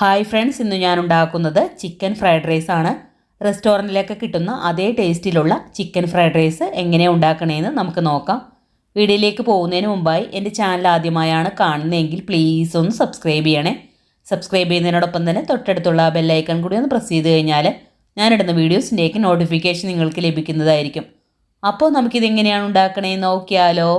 Hi friends ഇന്ന് ഞാൻ ഉണ്ടാക്കുന്നത് ചിക്കൻ ഫ്രൈഡ് റൈസ് ആണ്. റെസ്റ്റോറന്റിലൊക്കെ കിട്ടുന്ന അതേ ടേസ്റ്റിലുള്ള ചിക്കൻ ഫ്രൈഡ് റൈസ് എങ്ങനെ ഉണ്ടാക്കണമെന്ന് നമുക്ക് നോക്കാം. വീഡിയോയിലേക്ക് പോകുന്നതിന് മുമ്പായി എന്റെ ചാനൽ ആദ്യമായാണ് കാണുന്നതെങ്കിൽ പ്ലീസ് ഒന്ന് സബ്സ്ക്രൈബ് ചെയ്യണേ. സബ്സ്ക്രൈബ് ചെയ്യുന്നതിനോടൊപ്പം തന്നെ തൊട്ടടുത്തുള്ള ബെല്ലൈക്കൺ കൂടി ഒന്ന് പ്രസ് ചെയ്ത് കഴിഞ്ഞാൽ ഞാനിടുന്ന വീഡിയോസിന്റെയൊക്കെ നോട്ടിഫിക്കേഷൻ നിങ്ങൾക്ക് ലഭിക്കുന്നതായിരിക്കും. അപ്പോൾ നമുക്കിതെങ്ങനെയാണ് ഉണ്ടാക്കണേന്ന് നോക്കിയാലോ.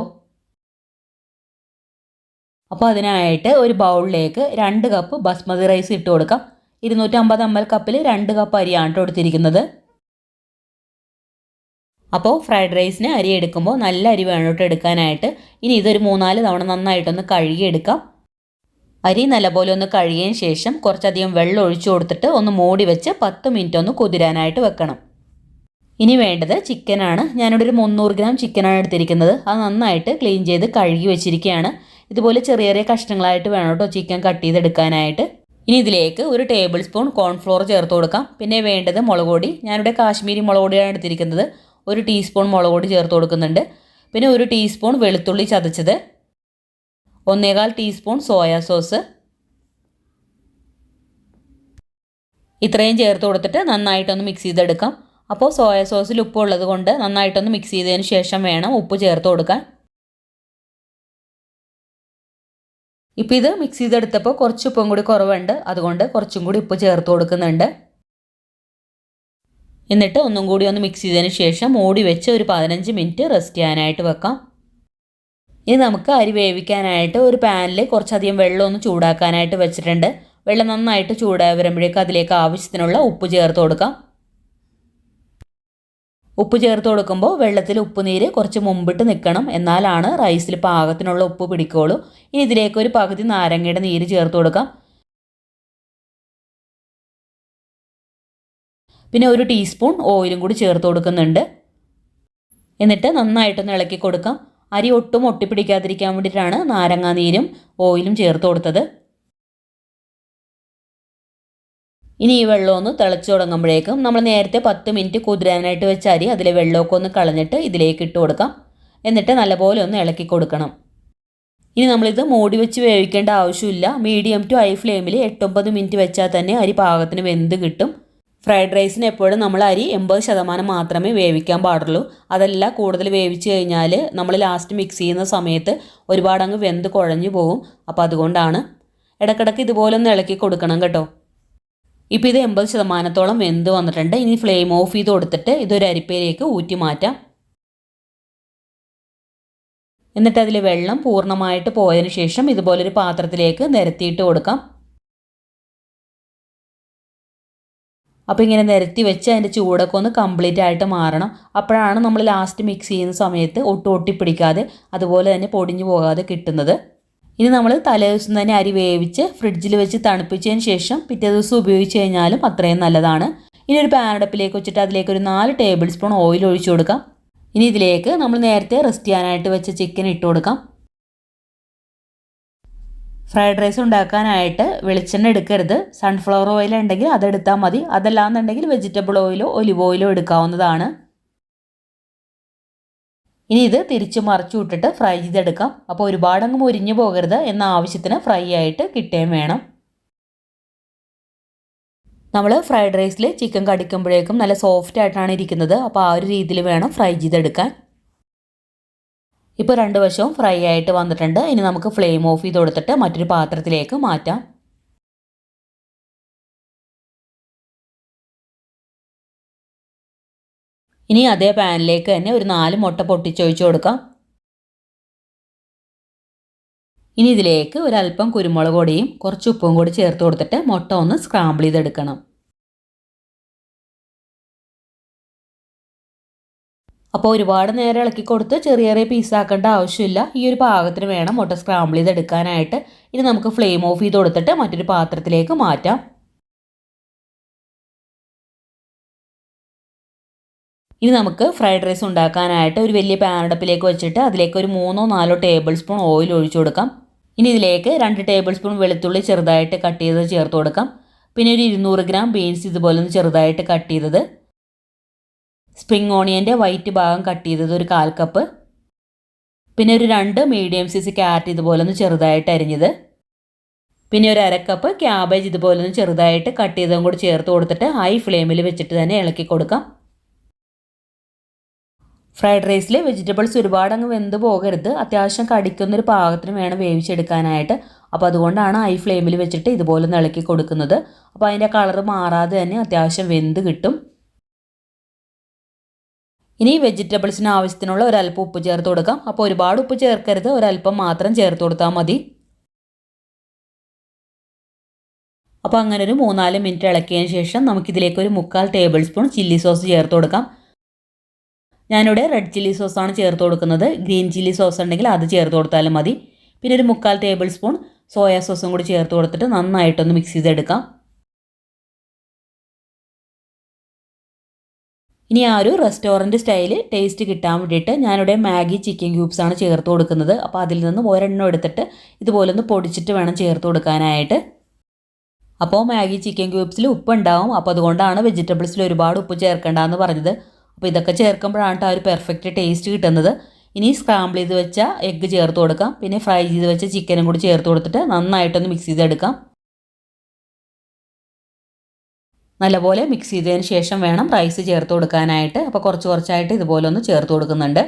അപ്പോൾ അതിനായിട്ട് ഒരു ബൗളിലേക്ക് രണ്ട് കപ്പ് ബസ്മതി റൈസ് ഇട്ട് കൊടുക്കാം. ഇരുന്നൂറ്റമ്പത് എം എൽ കപ്പിൽ രണ്ട് കപ്പ് അരിയാണ് കേട്ടോ എടുത്തിരിക്കുന്നത്. അപ്പോൾ ഫ്രൈഡ് റൈസിന് അരി എടുക്കുമ്പോൾ നല്ല അരി വേണം കേട്ടോ എടുക്കാനായിട്ട്. ഇനി ഇതൊരു മൂന്നാൽ തവണ നന്നായിട്ടൊന്ന് കഴുകിയെടുക്കാം. അരി നല്ലപോലെ ഒന്ന് കഴുകിയതിന് ശേഷം കുറച്ചധികം വെള്ളം ഒഴിച്ചു കൊടുത്തിട്ട് ഒന്ന് മൂടി വെച്ച് പത്ത് മിനിറ്റ് ഒന്ന് കുതിരാനായിട്ട് വെക്കണം. ഇനി വേണ്ടത് ചിക്കനാണ് ഞാനിവിടെ ഒരു മുന്നൂറ് ഗ്രാം ചിക്കനാണ് എടുത്തിരിക്കുന്നത്. അത് നന്നായിട്ട് ക്ലീൻ ചെയ്ത് കഴുകി വെച്ചിരിക്കുകയാണ് ഇതുപോലെ ചെറിയ ചെറിയ കഷ്ണങ്ങളായിട്ട് വേണം കേട്ടോ ചിക്കൻ കട്ട് ചെയ്തെടുക്കാനായിട്ട്. ഇനി ഇതിലേക്ക് ഒരു ടേബിൾ സ്പൂൺ കോൺഫ്ലോർ ചേർത്ത് കൊടുക്കാം. പിന്നെ വേണ്ടത് മുളക് പൊടി. ഞാനിവിടെ കാശ്മീരി മുളക് പൊടിയാണ് എടുത്തിരിക്കുന്നത്. ഒരു ടീസ്പൂൺ മുളക് പൊടി ചേർത്ത് കൊടുക്കുന്നുണ്ട്. പിന്നെ ഒരു ടീസ്പൂൺ വെളുത്തുള്ളി ചതച്ചത്. ഒന്നേകാൽ ടീസ്പൂൺ സോയാ സോസ് ഇത്രയും ചേർത്ത് കൊടുത്തിട്ട് നന്നായിട്ടൊന്ന് മിക്സ് ചെയ്തെടുക്കാം. അപ്പോൾ സോയാ സോസിൽ ഉപ്പ് ഉള്ളത് കൊണ്ട് നന്നായിട്ടൊന്ന് മിക്സ് ചെയ്തതിന് ശേഷം വേണം ഉപ്പ് ചേർത്ത് കൊടുക്കാൻ. ഇപ്പോൾ ഇത് മിക്സ് ചെയ്തെടുത്തപ്പോൾ കുറച്ച് ഉപ്പും കൂടി കുറവുണ്ട്. അതുകൊണ്ട് കുറച്ചും കൂടി ഉപ്പ് ചേർത്ത് കൊടുക്കുന്നുണ്ട്. എന്നിട്ട് ഒന്നും കൂടി ഒന്ന് മിക്സ് ചെയ്തതിന് ശേഷം മൂടി വെച്ച് ഒരു പതിനഞ്ച് മിനിറ്റ് റെസ്റ്റ് ചെയ്യാനായിട്ട് വെക്കാം. ഇനി നമുക്ക് അരി വേവിക്കാനായിട്ട് ഒരു പാനിൽ കുറച്ചധികം വെള്ളം ഒന്ന് ചൂടാക്കാനായിട്ട് വെച്ചിട്ടുണ്ട്. വെള്ളം നന്നായിട്ട് ചൂടായി വരുമ്പോഴേക്കും അതിലേക്ക് ആവശ്യത്തിനുള്ള ഉപ്പ് ചേർത്ത് കൊടുക്കാം. ഉപ്പ് ചേർത്ത് കൊടുക്കുമ്പോൾ വെള്ളത്തിൽ ഉപ്പുനീര് കുറച്ച് മുമ്പിട്ട് നിൽക്കണം. എന്നാലാണ് റൈസിൽ പാകത്തിനുള്ള ഉപ്പ് പിടിക്കുള്ളൂ ഇനി ഇതിലേക്ക് ഒരു പകുതി നാരങ്ങയുടെ നീര് ചേർത്ത് കൊടുക്കാം. പിന്നെ ഒരു ടീസ്പൂൺ ഓയിലും കൂടി ചേർത്ത് കൊടുക്കുന്നുണ്ട്. എന്നിട്ട് നന്നായിട്ടൊന്ന് ഇളക്കി കൊടുക്കാം. അരി ഒട്ടും ഒട്ടിപ്പിടിക്കാതിരിക്കാൻ വേണ്ടിയിട്ടാണ് നാരങ്ങാനീരും ഓയിലും ചേർത്ത് കൊടുത്തത്. ഇനി ഈ വെള്ളം ഒന്ന് തിളച്ച് തുടങ്ങുമ്പോഴേക്കും നമ്മൾ നേരത്തെ പത്ത് മിനിറ്റ് കുതിരാനായിട്ട് വെച്ച അരി അതിലെ വെള്ളമൊക്കെ ഒന്ന് കളഞ്ഞിട്ട് ഇതിലേക്ക് ഇട്ട് കൊടുക്കാം. എന്നിട്ട് നല്ലപോലെ ഒന്ന് ഇളക്കി കൊടുക്കണം. ഇനി നമ്മളിത് മൂടി വെച്ച് വേവിക്കേണ്ട ആവശ്യമില്ല. മീഡിയം ടു ഹൈ ഫ്ലെയിമിൽ എട്ടൊമ്പത് മിനിറ്റ് വെച്ചാൽ തന്നെ അരി പാകത്തിന് വെന്ത് കിട്ടും. ഫ്രൈഡ് റൈസിന് എപ്പോഴും നമ്മൾ അരി എൺപത് ശതമാനം മാത്രമേ വേവിക്കാൻ പാടുള്ളൂ. അതല്ല കൂടുതൽ വേവിച്ച് കഴിഞ്ഞാൽ നമ്മൾ ലാസ്റ്റ് മിക്സ് ചെയ്യുന്ന സമയത്ത് ഒരുപാടങ്ങ് വെന്ത് കുഴഞ്ഞു പോകും. അപ്പോൾ അതുകൊണ്ടാണ്. ഇടക്കിടക്ക് ഇതുപോലെ ഒന്ന് ഇളക്കി കൊടുക്കണം കേട്ടോ. ഇപ്പോൾ ഇത് എൺപത് ശതമാനത്തോളം വെന്ത് വന്നിട്ടുണ്ട്. ഇനി ഫ്ലെയിം ഓഫ് ചെയ്ത് കൊടുത്തിട്ട് ഇതൊരു അരിപ്പയിലേക്ക് ഊറ്റി മാറ്റാം എന്നിട്ട് അതിൽ വെള്ളം പൂർണമായിട്ട് പോയതിന് ശേഷം ഇതുപോലൊരു പാത്രത്തിലേക്ക് നിരത്തിയിട്ട് കൊടുക്കാം. അപ്പോൾ ഇങ്ങനെ നിരത്തി വെച്ച് അതിന്റെ ചൂടൊക്കെ ഒന്ന് കംപ്ലീറ്റ് ആയിട്ട് മാറണം. അപ്പോഴാണ് നമ്മൾ ലാസ്റ്റ് മിക്സ് ചെയ്യുന്ന സമയത്ത് ഒട്ടി ഒട്ടിപ്പിടിക്കാതെ അതുപോലെ തന്നെ പൊടിഞ്ഞു പോകാതെ കിട്ടുന്നത്. ഇനി നമ്മൾ തലേദിവസം തന്നെ അരി വേവിച്ച് ഫ്രിഡ്ജിൽ വെച്ച് തണുപ്പിച്ചതിന് ശേഷം പിറ്റേ ദിവസം ഉപയോഗിച്ച് കഴിഞ്ഞാലും അത്രയും നല്ലതാണ്. ഇനി ഒരു പാനടപ്പിലേക്ക് വെച്ചിട്ട് അതിലേക്ക് ഒരു നാല് ടേബിൾ സ്പൂൺ ഓയിൽ ഒഴിച്ചു കൊടുക്കാം. ഇനി ഇതിലേക്ക് നമ്മൾ നേരത്തെ റെസ്റ്റ് ചെയ്യാനായിട്ട് വെച്ച ചിക്കൻ ഇട്ട് കൊടുക്കാം. ഫ്രൈഡ് റൈസ് ഉണ്ടാക്കാനായിട്ട് വെളിച്ചെണ്ണ എടുക്കരുത്. സൺഫ്ലവർ ഓയിൽ ഉണ്ടെങ്കിൽ അതെടുത്താൽ മതി. അതല്ലാന്നുണ്ടെങ്കിൽ വെജിറ്റബിൾ ഓയിലോ ഒലിവ് ഓയിലോ എടുക്കാവുന്നതാണ്. ഇനി ഇത് തിരിച്ച് മറിച്ചു വിട്ടിട്ട് ഫ്രൈ ചെയ്തെടുക്കാം. അപ്പോൾ ഒരുപാടങ്ങ് മുരിഞ്ഞു പോകരുത് എന്ന ആവശ്യത്തിന് ഫ്രൈ ആയിട്ട് കിട്ടുകയും വേണം. നമ്മൾ ഫ്രൈഡ് റൈസിൽ ചിക്കൻ കടിക്കുമ്പോഴേക്കും നല്ല സോഫ്റ്റ് ആയിട്ടാണ് ഇരിക്കുന്നത്. അപ്പോൾ ആ ഒരു രീതിയിൽ വേണം ഫ്രൈ ചെയ്തെടുക്കാൻ. ഇപ്പോൾ രണ്ട് വശവും ഫ്രൈ ആയിട്ട് വന്നിട്ടുണ്ട്. ഇനി നമുക്ക് ഫ്ലെയിം ഓഫ് ചെയ്ത് കൊടുത്തിട്ട് മറ്റൊരു പാത്രത്തിലേക്ക് മാറ്റാം. ഇനി അതേ പാനിലേക്ക് തന്നെ ഒരു നാല് മുട്ട പൊട്ടിച്ചൊഴിച്ച് കൊടുക്കാം. ഇനി ഇതിലേക്ക് ഒരല്പം കുരുമുളക് പൊടിയും കുറച്ച് ഉപ്പും കൂടി ചേർത്ത് കൊടുത്തിട്ട് മുട്ട ഒന്ന് സ്ക്രാമ്പിൾ ചെയ്തെടുക്കണം. അപ്പോൾ ഒരുപാട് നേരം ഇളക്കി കൊടുത്ത് ചെറിയ ചെറിയ പീസാക്കേണ്ട ആവശ്യമില്ല. ഈ ഒരു പാകത്തിന് വേണം മുട്ട സ്ക്രാമ്പിൾ ചെയ്തെടുക്കാനായിട്ട്. ഇനി നമുക്ക് ഫ്ലെയിം ഓഫ് ചെയ്ത് കൊടുത്തിട്ട് മറ്റൊരു പാത്രത്തിലേക്ക് മാറ്റാം. ഇനി നമുക്ക് ഫ്രൈഡ് റൈസ് ഉണ്ടാക്കാനായിട്ട് ഒരു വലിയ പാനടപ്പിലേക്ക് വെച്ചിട്ട് അതിലേക്ക് ഒരു മൂന്നോ നാലോ ടേബിൾ സ്പൂൺ ഓയിൽ ഒഴിച്ചു കൊടുക്കാം. ഇനി ഇതിലേക്ക് രണ്ട് ടേബിൾ സ്പൂൺ വെളുത്തുള്ളി ചെറുതായിട്ട് കട്ട് ചെയ്തത് ചേർത്ത് കൊടുക്കാം. പിന്നെ ഒരു ഇരുന്നൂറ് ഗ്രാം ബീൻസ് ഇതുപോലെ ഒന്ന് ചെറുതായിട്ട് കട്ട് ചെയ്തത്. സ്പ്രിംഗ് ഓണിയന്റെ വൈറ്റ് ഭാഗം കട്ട് ചെയ്തത് ഒരു കാൽ കപ്പ് പിന്നെ ഒരു രണ്ട് മീഡിയം സൈസ് ക്യാരറ്റ് ഇതുപോലെ ഒന്ന് ചെറുതായിട്ട് അരിഞ്ഞത്. പിന്നെ ഒരു അരക്കപ്പ് ക്യാബേജ് ഇതുപോലെ ഒന്ന് ചെറുതായിട്ട് കട്ട് ചെയ്തതും കൂടി ചേർത്ത് കൊടുത്തിട്ട് ഹൈ ഫ്ലെയിമിൽ വെച്ചിട്ട് തന്നെ ഇളക്കി കൊടുക്കാം. ഫ്രൈഡ് റൈസിൽ വെജിറ്റബിൾസ് ഒരുപാട് അങ്ങ് വെന്ത് പോകരുത്. അത്യാവശ്യം കടിക്കുന്നൊരു പാകത്തിന് വേണം വേവിച്ചെടുക്കാനായിട്ട്. അപ്പോൾ അതുകൊണ്ടാണ് ഹൈ ഫ്ലെയിമിൽ വെച്ചിട്ട് ഇതുപോലെ നിളക്കി കൊടുക്കുന്നത്. അപ്പോൾ അതിന്റെ കളർ മാറാതെ തന്നെ അത്യാവശ്യം വെന്ത് കിട്ടും. ഇനി വെജിറ്റബിൾസിന് ആവശ്യത്തിനുള്ള ഒരല്പം ഉപ്പ് ചേർത്ത് കൊടുക്കാം. അപ്പോൾ ഒരുപാട് ഉപ്പ് ചേർക്കരുത്. ഒരല്പം മാത്രം ചേർത്ത് കൊടുത്താൽ മതി. അപ്പോൾ അങ്ങനെ ഒരു മൂന്നാൽ മിനിറ്റ് ഇളക്കിയതിന് ശേഷം നമുക്കിതിലേക്ക് ഒരു മുക്കാൽ ടേബിൾ സ്പൂൺ ചില്ലി സോസ് ചേർത്ത് കൊടുക്കാം. ഞാനിവിടെ റെഡ് ചില്ലി സോസാണ് ചേർത്ത് കൊടുക്കുന്നത്. ഗ്രീൻ ചില്ലി സോസ് ഉണ്ടെങ്കിൽ അത് ചേർത്ത് കൊടുത്താലും മതി. പിന്നെ ഒരു മുക്കാൽ ടേബിൾ സ്പൂൺ സോയാ സോസും കൂടി ചേർത്ത് കൊടുത്തിട്ട് നന്നായിട്ടൊന്ന് മിക്സ് ചെയ്തെടുക്കാം. ഇനി ആ ഒരു റെസ്റ്റോറന്റ് സ്റ്റൈൽ ടേസ്റ്റ് കിട്ടാൻ വേണ്ടിയിട്ട് ഞാനിവിടെ മാഗി ചിക്കൻ ക്യൂബ്സ് ആണ് ചേർത്ത് കൊടുക്കുന്നത്. അപ്പോൾ അതിൽ നിന്ന് ഒരെണ്ണം എടുത്തിട്ട് ഇതുപോലെ ഒന്ന് പൊടിച്ചിട്ട് വേണം ചേർത്ത് കൊടുക്കാനായിട്ട്. അപ്പോൾ മാഗി ചിക്കൻ ക്യൂബ്സിൽ ഉപ്പ് ഉണ്ടാവും അപ്പോൾ അതുകൊണ്ടാണ് വെജിറ്റബിൾസിൽ ഒരുപാട് ഉപ്പ് ചേർക്കേണ്ടതെന്ന് പറഞ്ഞത്. അപ്പോൾ ഇതൊക്കെ ചേർക്കുമ്പോഴാണ് ആ ഒരു പെർഫെക്റ്റ് ടേസ്റ്റ് കിട്ടുന്നത്. ഇനി സ്ക്രാമ്പിൾ ചെയ്ത് വെച്ച എഗ്ഗ് ചേർത്ത് കൊടുക്കാം. പിന്നെ ഫ്രൈ ചെയ്ത് വെച്ച ചിക്കനും കൂടി ചേർത്ത് കൊടുത്തിട്ട് നന്നായിട്ടൊന്ന് മിക്സ് ചെയ്തെടുക്കാം. നല്ലപോലെ മിക്സ് ചെയ്തതിന് ശേഷം വേണം റൈസ് ചേർത്ത് കൊടുക്കാനായിട്ട്. അപ്പോൾ കുറച്ച് കുറച്ചായിട്ട് ഇതുപോലെ ഒന്ന് ചേർത്ത് കൊടുക്കുന്നുണ്ട്.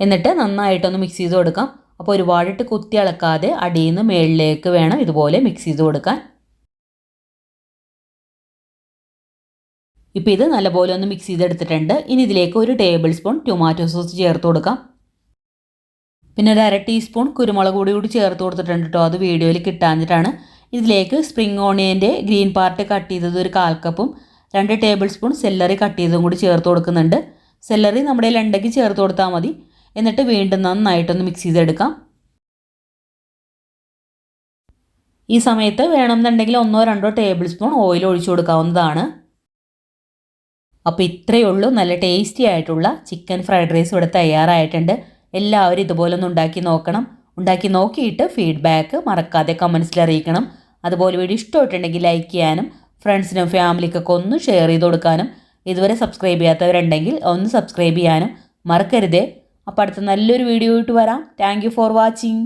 എന്നിട്ട് നന്നായിട്ടൊന്ന് മിക്സ് ചെയ്ത് കൊടുക്കാം. അപ്പോൾ ഒരുപാടിട്ട് കുത്തി അളക്കാതെ അടിയിൽ നിന്ന് മേളിലേക്ക് വേണം ഇതുപോലെ മിക്സ് ചെയ്ത് കൊടുക്കാൻ. ഇപ്പോൾ ഇത് നല്ലപോലെ ഒന്ന് മിക്സ് ചെയ്തെടുത്തിട്ടുണ്ട്. ഇനി ഇതിലേക്ക് ഒരു ടേബിൾ സ്പൂൺ ടൊമാറ്റോ സോസ് ചേർത്ത് കൊടുക്കാം. പിന്നെ ഒരു അര ടീസ്പൂൺ കുരുമുളക് പൊടി കൂടി ചേർത്ത് കൊടുത്തിട്ടുണ്ട് കേട്ടോ അത് വീഡിയോയിൽ കിട്ടാഞ്ഞിട്ടാണ്. ഇതിലേക്ക് സ്പ്രിംഗ് ഓണിയന്റെ ഗ്രീൻ പാർട്ട് കട്ട് ചെയ്തത് ഒരു കാൽ കപ്പും രണ്ട് ടേബിൾ സ്പൂൺ സെല്ലറി കട്ട് ചെയ്തതും കൂടി ചേർത്ത് കൊടുക്കുന്നുണ്ട്. സെല്ലറി നമ്മുടെ ലണ്ടയ്ക്ക് ചേർത്ത് കൊടുത്താൽ മതി. എന്നിട്ട് വീണ്ടും നന്നായിട്ടൊന്ന് മിക്സ് ചെയ്തെടുക്കാം. ഈ സമയത്ത് വേണമെന്നുണ്ടെങ്കിൽ ഒന്നോ രണ്ടോ ടേബിൾ സ്പൂൺ ഓയിൽ ഒഴിച്ചു കൊടുക്കാവുന്നതാണ്. അപ്പോൾ ഇത്രയേ ഉള്ളൂ. നല്ല ടേസ്റ്റി ആയിട്ടുള്ള ചിക്കൻ ഫ്രൈഡ് റൈസ് ഇവിടെ തയ്യാറായിട്ടുണ്ട്. എല്ലാവരും ഇതുപോലെ ഒന്ന് ഉണ്ടാക്കി നോക്കണം. ഉണ്ടാക്കി നോക്കിയിട്ട് ഫീഡ്ബാക്ക് മറക്കാതെ കമൻസിൽ അറിയിക്കണം. അതുപോലെ വീഡിയോ ഇഷ്ടമായിട്ടുണ്ടെങ്കിൽ ലൈക്ക് ചെയ്യാനും ഫ്രണ്ട്സിനും ഫാമിലിക്കൊക്കെ ഒന്ന് ഷെയർ ചെയ്ത് കൊടുക്കാനും ഇതുവരെ സബ്സ്ക്രൈബ് ചെയ്യാത്തവരുണ്ടെങ്കിൽ ഒന്ന് സബ്സ്ക്രൈബ് ചെയ്യാനും മറക്കരുതേ. അപ്പോൾ അടുത്ത നല്ലൊരു വീഡിയോ ആയിട്ട് വരാം. Thank for watching